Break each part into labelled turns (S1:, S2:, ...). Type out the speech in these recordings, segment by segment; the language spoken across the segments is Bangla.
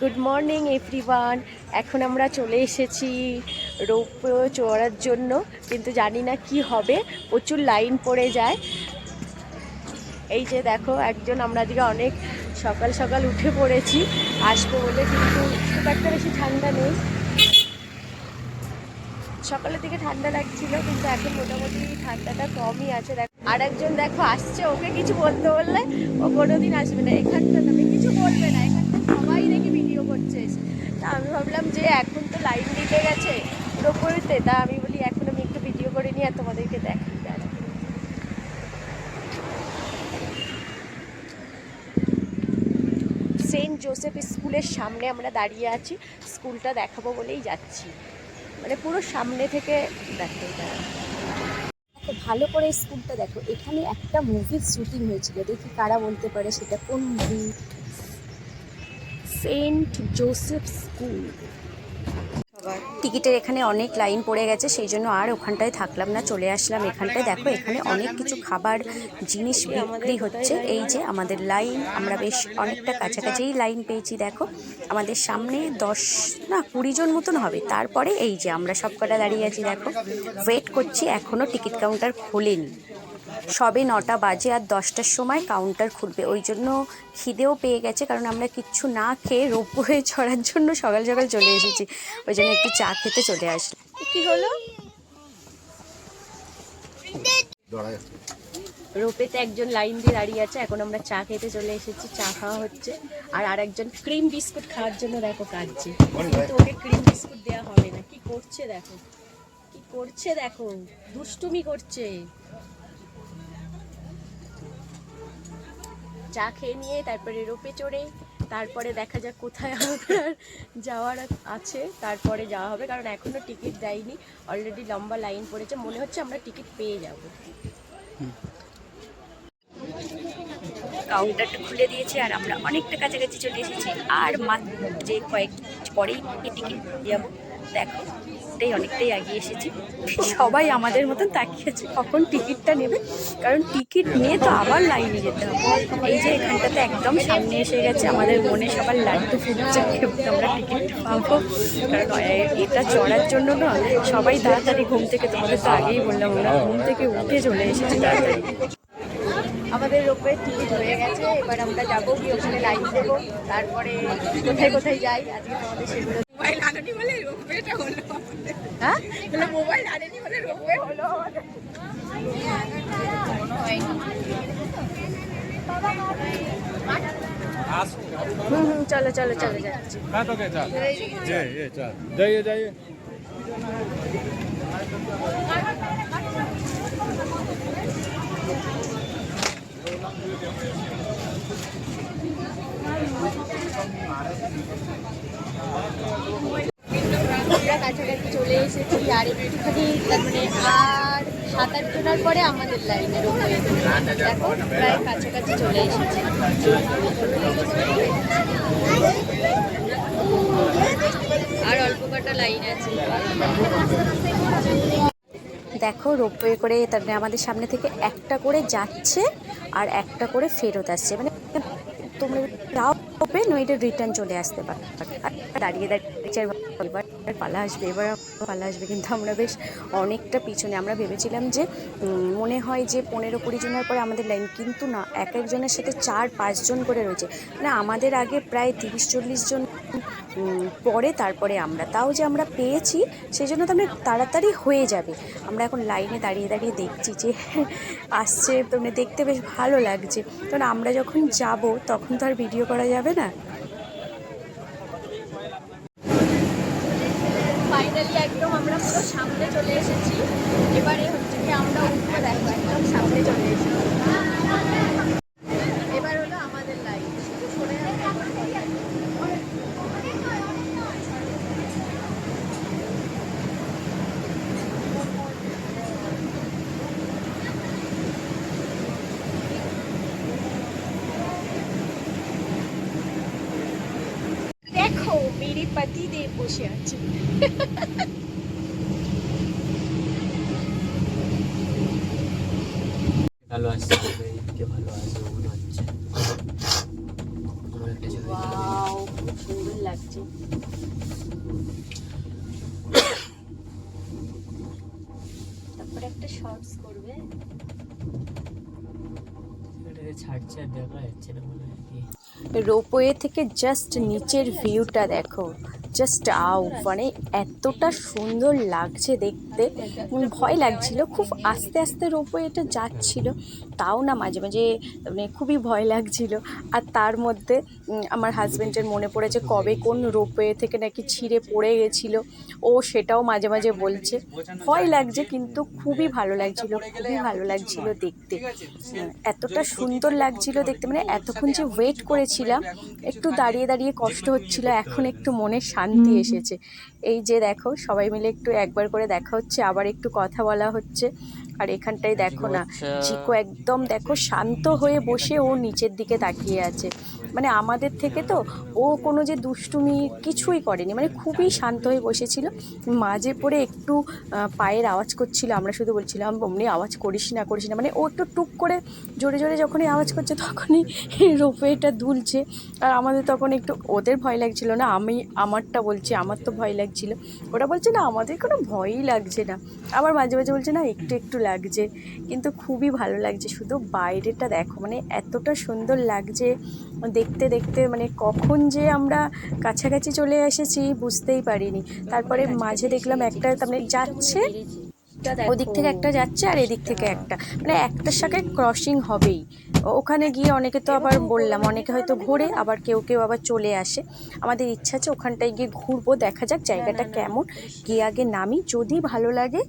S1: গুড মর্নিং এভরিওয়ান এখন আমরা চলে এসেছি রোপ চড়ার জন্য, কিন্তু জানি না কি হবে। প্রচুর লাইন পড়ে যায়। এই যে দেখো, একজন আমরা আজকে অনেক সকাল সকাল উঠে পড়েছি, আসব বলে, কিন্তু খুব একটা বেশি ঠান্ডা নেই। সকালের দিকে ঠান্ডা লাগছিল, কিন্তু এখন মোটামুটি ঠান্ডাটা কমই আছে। দেখো আর একজন দেখো আসছে, ওকে কিছু বলতে বললে ও কোনোদিন আসবে না। এখানটা তুমি কিছু বলবে না এখানটা দেখি করছে তা আমি ভাবলাম যে এখন তো লাইন দিতে গেছে, পুরোপুরিতে। তা আমি বলি, এখন আমি একটু ভিডিও করে নিয়ে আর তোমাদেরকে দেখাই। সেন্ট জোসেফ স্কুলের সামনে আমরা দাঁড়িয়ে আছি। স্কুলটা দেখাবো বলেই যাচ্ছি। মানে পুরো সামনে থেকে দেখো এটা।
S2: দেখো, ভালো করে স্কুলটা দেখো। এখানে একটা মুভির শুটিং হয়েছিল। দেখি কারা বলতে পারে সেটা কোন মুভি
S1: সেন্ট জোসেফ স্কুল।
S2: টিকিটের এখানে অনেক লাইন পড়ে গেছে, সেই জন্য আর ওখানটায় থাকলাম না, চলে আসলাম এখানটায়। দেখো, এখানে অনেক কিছু খাবার, জিনিস বিক্রি হচ্ছে। এই যে আমাদের লাইন, আমরা বেশ অনেকটা কাছাকাছিই লাইন পেয়েছি, দেখো। আমাদের সামনে দশ, না, কুড়ি জন মতন হবে। তারপরে এই যে আমরা সব কটা দাঁড়িয়ে আছি, দেখো। ওয়েট করছি এখনও টিকিট কাউন্টার খোলেনি। সবে নটা বাজে আর দশটার সময় কাউন্টার খুলবে। ওই জন্য খিদেও পেয়ে গেছে কারণ আমরা কিচ্ছু না খেয়ে রোপওয়ে চড়ার জন্য সকাল সকাল চলে এসেছি। ওই জন্য একটু চা খেতে চলে আসলাম।
S1: কি হলো? রোপেতে একজন লাইন দিয়ে দাঁড়িয়ে আছে এখন আমরা চা খেতে চলে এসেছি চা খাওয়া হচ্ছে। আর আর একজন ক্রিম বিস্কুট খাওয়ার জন্য দেখো কাঁদছে। কিন্তু ওকে ক্রিম বিস্কুট দেওয়া হবে না। কি করছে দেখো? কি করছে দেখো? দুষ্টুমি করছে। চা খেয়ে নিয়ে, তারপরে রোপে চড়ে, তারপরে দেখা যাক কোথায় আমাদের যাওয়ার আছে, তারপরে যাওয়া হবে, কারণ এখনও টিকিট দেয়নি অলরেডি লম্বা লাইন পড়েছে, মনে হচ্ছে আমরা টিকিট পেয়ে যাব।
S2: কাউন্টারটা খুলে দিয়েছে, আর আমরা অনেকটা কাছাকাছি চলে এসেছি, আর মাত্র যে কয়েক পরেই টিকিট যাব। দেখো। ওটাই অনেকটাই এগিয়ে এসেছি। সবাই আমাদের মতন তাকিয়েছে কখন টিকিটটা নেবে? কারণ টিকিট নিয়ে তো আবার লাইনে যেতে হবে। এই যে এখানটাতে একদম সামনে এসে গেছে, আমাদের মনে সবার লাড্ডু ফুটছে আমরা টিকিট পাবো। কারণ এটা চড়ার জন্য না, সবাই তাড়াতাড়ি ঘুম থেকে, তোমাদের তো আগেই বললাম, আমরা ঘুম থেকে উঠে চলে এসেছি তাড়াতাড়ি।
S1: আমাদের রোপের টিকিট হয়ে গেছে, এবার আমরা যাব, গিয়ে ওখানে লাইন দেবো, তারপরে কোথায় কোথায় যাই, আজকে তোমাদের সেগুলো
S3: মোবাইল আনেনি বলে রোপওয়েটা হলো
S1: হ্যাঁ
S3: বলে মোবাইল
S1: কাছাকাছি চলে এসেছি, আর একটুখানি মানে আর সাত আট পরে আমাদের লাইনের উপরে। দেখো, প্রায় কাছাকাছি চলে এসেছি। আর অল্প কটা লাইন আছে।
S2: দেখো রোপওয়ে করে তার মানে আমাদের সামনে থেকে একটা করে যাচ্ছে, আর একটা করে ফেরত আসছে। মানে তোমরা যাও ওপে নইলে রিটার্ন চলে আসতে পারে। দাঁড়িয়ে দাঁড়িয়ে এবার পালা আসবে, এবার পালা আসবে। কিন্তু আমরা বেশ অনেকটা পিছনে, আমরা ভেবেছিলাম যে মনে হয় যে পনেরো কুড়ি জনের পরে আমাদের লাইন কিন্তু না, এক একজনের সাথে চার পাঁচজন করে রয়েছে। মানে আমাদের আগে প্রায় তিরিশ চল্লিশ জন পরে, তারপরে আমরা। তাও যে আমরা পেয়েছি সেই জন্য তো আমরা তাড়াতাড়ি হয়ে যাবে। আমরা এখন লাইনে দাঁড়িয়ে দাঁড়িয়ে দেখছি যে আসছে। তো মানে দেখতে বেশ ভালো লাগছে। কারণ আমরা যখন যাব, তখন তো আর ভিডিও করা যাবে না
S1: ফাইনালি একদম আমরা পুরো সামনে চলে এসেছি এবারে হচ্ছে কি আমরা উঠবো দেখো একদম সামনে চলে এসেছি এবার হলো আমাদের লাইন শুধু সরে দেখো মেরে পাতি দে বসে আছে।
S4: ভালো আসছে এদিকে ভালো আসবে হচ্ছে। আমার একটা ছবি তুলে দিই।
S2: ওয়াও খুব সুন্দর
S1: লাগছে। তারপরে একটা শর্টস করবে।
S4: ছাড়ছে আর দেখা যাচ্ছে না মনে হয় কি।
S2: রোপওয়ে থেকে জাস্ট নিচের ভিউটা দেখো। জাস্ট আউ মানে এতটা সুন্দর লাগছে দেখতে। ভয় লাগছিল, খুব আস্তে আস্তে রোপওয়েটা যাচ্ছিল। তাও না মাঝে মাঝে মানে খুবই ভয় লাগছিল। আর তার মধ্যে আমার হাজব্যান্ডের মনে পড়েছে কবে কোন রোপওয়ে থেকে নাকি ছিঁড়ে পড়ে গেছিল। ও সেটাও মাঝে মাঝে বলছে। ভয় লাগছে কিন্তু খুবই ভালো লাগছিল খুবই ভালো লাগছিল দেখতে। এতটা সুন্দর লাগছিল দেখতে মানে এতক্ষণ যে ওয়েট করেছিলাম একটু দাঁড়িয়ে দাঁড়িয়ে কষ্ট হচ্ছিল এখন একটু মনে শান্তি এসেছে। এই যে দেখো সবাই মিলে একটু একবার করে দেখা হচ্ছে আবার একটু কথা বলা হচ্ছে। আর এখানটায় দেখো না চিকো একদম দেখো শান্ত হয়ে বসে ও নিচের দিকে তাকিয়ে আছে। মানে আমাদের থেকে তো ও কোনো যে দুষ্টুমি কিছুই করেনি মানে খুবই শান্ত হয়ে বসেছিল। মাঝে পড়ে একটু পায়ের আওয়াজ করছিল আমরা শুধু বলছিলাম অমনি আওয়াজ করিস না করিস না। মানে ও একটু টুক করে জোরে জোরে যখনই আওয়াজ করছে তখনই রোপওয়েটা দুলছে। আর আমাদের তখন একটু ওদের ভয় লাগছিল না আমি আমারটা বলছি আমার তো ভয় লাগছিল। ওরা বলছে না আমাদের কোনো ভয়ই লাগছে না। আবার মাঝে মাঝে বলছে না একটু একটু লাগছে। কিন্তু খুবই ভালো লাগছে। শুধু বাইরেটা দেখো মানে এতটা সুন্দর লাগছে। দেখতে দেখতে মানে কখন যে আমরা কাছাকাছি চলে এসেছি বুঝতেই পারিনি। তারপরে মাঝে দেখলাম একটা তার মানে যাচ্ছে ওদিক থেকে একটা যাচ্ছে আর এদিক থেকে একটা। মানে একটার সাথে ক্রসিং হবেই। ওখানে গিয়ে অনেকে তো আবার বললাম অনেকে হয়তো ঘোরে আবার কেউ কেউ আবার চলে আসে। আমাদের ইচ্ছা আছে ওখানটায় গিয়ে ঘুরবো দেখা যাক জায়গাটা কেমন। গিয়ে আগে নামি যদি ভালো লাগে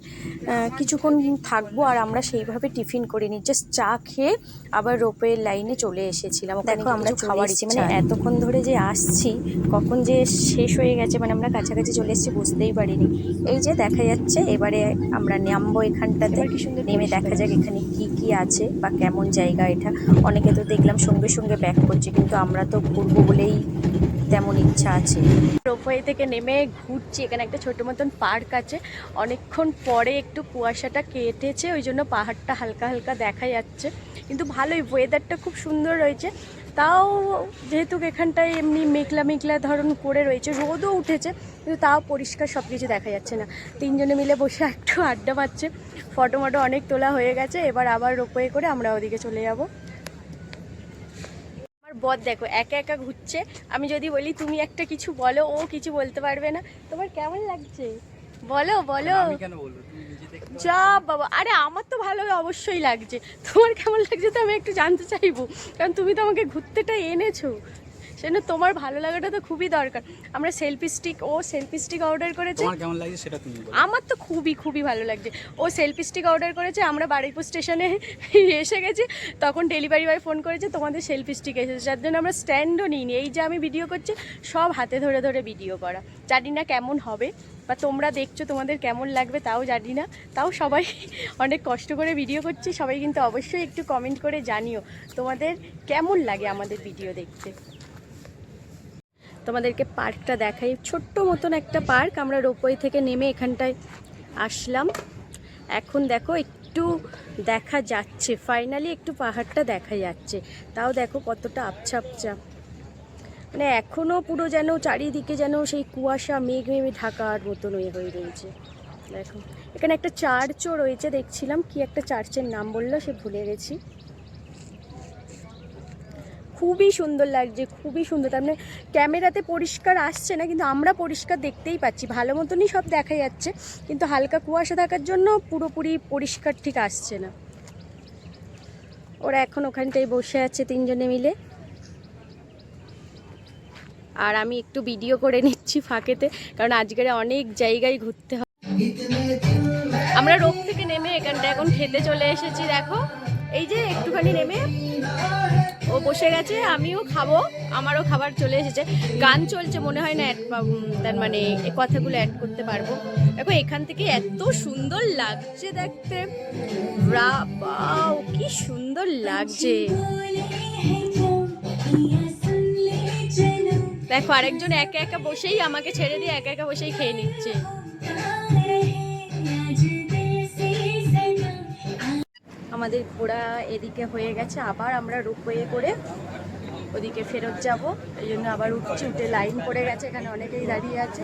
S2: কিছুক্ষণ থাকব আর আমরা সেইভাবে টিফিন করিনি জাস্ট চা খেয়ে আবার রোপের লাইনে চলে এসেছিলাম। দেখো আমরা খাবার ইচ্ছে মানে এতক্ষণ ধরে যে আসছি কখন যে শেষ হয়ে গেছে মানে আমরা কাছাকাছি চলে এসেছি বুঝতেই পারিনি। এই যে দেখা যাচ্ছে এবারে আমরা নামবো এখানটাতে। নেমে দেখা যাক এখানে কি কি আছে বা কেমন জায়গা এটা। অনেকে তো দেখলাম সঙ্গে সঙ্গে ব্যাক করছে, কিন্তু আমরা তো ঘুরবো বলেই তেমন ইচ্ছা আছে। রোপওয়ে থেকে নেমে ঘুরছি, এখানে একটা ছোট মতন পার্ক আছে। অনেকক্ষণ পরে একটু কুয়াশাটা কেটেছে, ওই জন্য পাহাড়টা হালকা হালকা দেখা যাচ্ছে। কিন্তু ভালোই ওয়েদারটা খুব সুন্দর রয়েছে। তাও যেহেতু এখানটায় এমনি মেঘলা মেঘলা ধরন করে রয়েছে, রোদও উঠেছে, কিন্তু তাও পরিষ্কার সব কিছু দেখা যাচ্ছে না। তিনজনে মিলে বসে একটু আড্ডা মারছে। ফটো মটো অনেক তোলা হয়ে গেছে, এবার আবার রোপওয়ে করে আমরা ওদিকে চলে যাব। বর দেখো একা একা ঘুরছে। আমি যদি বলি তুমি একটা কিছু বলো ও কিছু বলতে পারবে না। তোমার কেমন লাগছে? বলো বলো।
S1: যা বাবা আরে আমার তো ভালো অবশ্যই লাগছে। তোমার কেমন লাগছে তো আমি একটু জানতে চাইব। কারণ তুমি তো আমাকে ঘুরতেটা এনেছো। সেজন্য তোমার ভালো লাগাটা তো খুবই দরকার। আমরা সেলফি স্টিক ও সেলফি স্টিক অর্ডার করেছি।
S4: তোমার কেমন লাগছে সেটা তুমি বলো।
S1: আমার তো খুবই খুবই ভালো লাগছে। ও সেলফি স্টিক অর্ডার করেছে আমরা বারুইপুর স্টেশনে এসে গেছি তখন ডেলিভারি বয় ফোন করেছে তোমাদের সেলফি স্টিক এসেছে। যার জন্য আমরা স্ট্যান্ডও নিইনি। এই যে আমি ভিডিও করছি সব হাতে ধরে ধরে ভিডিও করা। জানি না কেমন হবে বা তোমরা দেখছ তোমাদের কেমন লাগবে তাও জানি না। তাও সবাই অনেক কষ্ট করে ভিডিও করছি। সবাই কিন্তু অবশ্যই একটু কমেন্ট করে জানিও তোমাদের কেমন লাগে আমাদের ভিডিও দেখতে। তোমাদেরকে পার্কটা দেখাই। ছোট্ট মতন একটা পার্ক, আমরা রোপওয়ে থেকে নেমে এখানটায় আসলাম। এখন দেখো, একটু দেখা যাচ্ছে। ফাইনালি একটু পাহাড়টা দেখা যাচ্ছে। তাও দেখো কতটা আবছা আবছা মানে এখনও পুরো যেন চারিদিকে যেন সেই কুয়াশা, মেঘ, মেঘে ঢাকার মতন হয়ে হয়ে রয়েছে। দেখো, এখানে একটা চার্চও রয়েছে, দেখছিলাম। কি একটা চার্চের নাম বলল সে ভুলে গেছি। খুবই সুন্দর লাগছে, খুবই সুন্দর। তার মানে ক্যামেরাতে পরিষ্কার আসছে না, কিন্তু আমরা পরিষ্কার দেখতেই পাচ্ছি। ভালো মতনই সব দেখা যাচ্ছে, কিন্তু হালকা কুয়াশা থাকার জন্য পুরোপুরি পরিষ্কার ঠিক আসছে না। ওরা এখন ওখানটায় বসে আছে তিনজনে মিলে। আর আমি একটু ভিডিও করে নিচ্ছি ফাঁকেতে, কারণ আজকের অনেক জায়গায় ঘুরতে হবে। আমরা রোগ থেকে নেমে এখানটা এখন খেতে চলে এসেছি, দেখো। এই যে একটুখানি নেমে ও বসে গেছে, আমিও খাব, আমারও খাবার চলে এসেছে। গান চলছে, মনে হয় না তার মানে কথাগুলো অ্যাড করতে পারব। দেখো, এখান থেকে এত সুন্দর লাগছে দেখতে। কি সুন্দর লাগছে। দেখো, আরেকজন একা একা বসেই আমাকে ছেড়ে দিয়ে একা একা বসেই খেয়ে নিচ্ছে। আমাদের ঘোরা এদিকে হয়ে গেছে, আবার আমরা রোপওয়ে করে ওদিকে ফেরত যাব। এই জন্য আবার উঠছি, উঠে লাইন পড়ে গেছে, এখানে অনেকেই দাঁড়িয়ে আছে।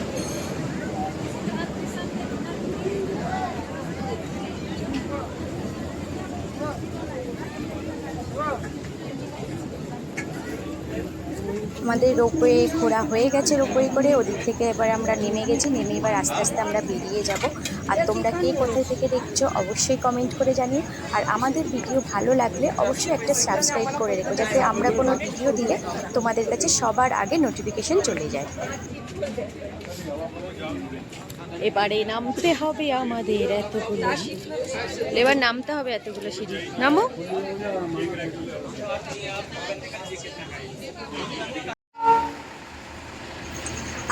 S2: আমাদের রোপওয়ে ঘোরা হয়ে গেছে রোপওয়ে করে, ওদিক থেকে এবার আমরা নেমে গেছি, নেমে এবার আস্তে আস্তে আমরা বেরিয়ে যাব। আর তোমরা কে কোথায় থেকে দেখছ অবশ্যই কমেন্ট করে জানিও। আর আমাদের ভিডিও ভালো লাগলে অবশ্যই একটা সাবস্ক্রাইব করে রেখো, যাতে আমরা কোনো ভিডিও দিলে তোমাদের কাছে সবার আগে নোটিফিকেশন চলে যায়।
S1: এবারে নামতে হবে আমাদের এতগুলো এবার নামতে হবে এতগুলো সিঁড়ি। নামো।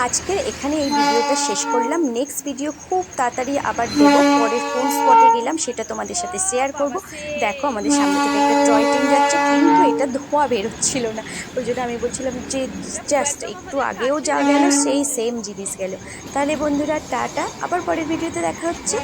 S2: আজকের এখানে এই ভিডিওটা শেষ করলাম। নেক্সট ভিডিও খুব তাড়াতাড়ি আবার দেব। পরের কোন স্পটে গেলাম সেটা তোমাদের সাথে শেয়ার করব। দেখো আমাদের সামনে থেকে একটা টয় ট্রেন যাচ্ছে, কিন্তু এটা ধোঁয়া বেরোচ্ছিল না। ওই জন্য আমি বলছিলাম যে জাস্ট একটু আগেও যা গেল, সেই সেম জিনিস গেল। তাহলে বন্ধুরা, টাটা। আবার পরের ভিডিওতে দেখা হচ্ছে।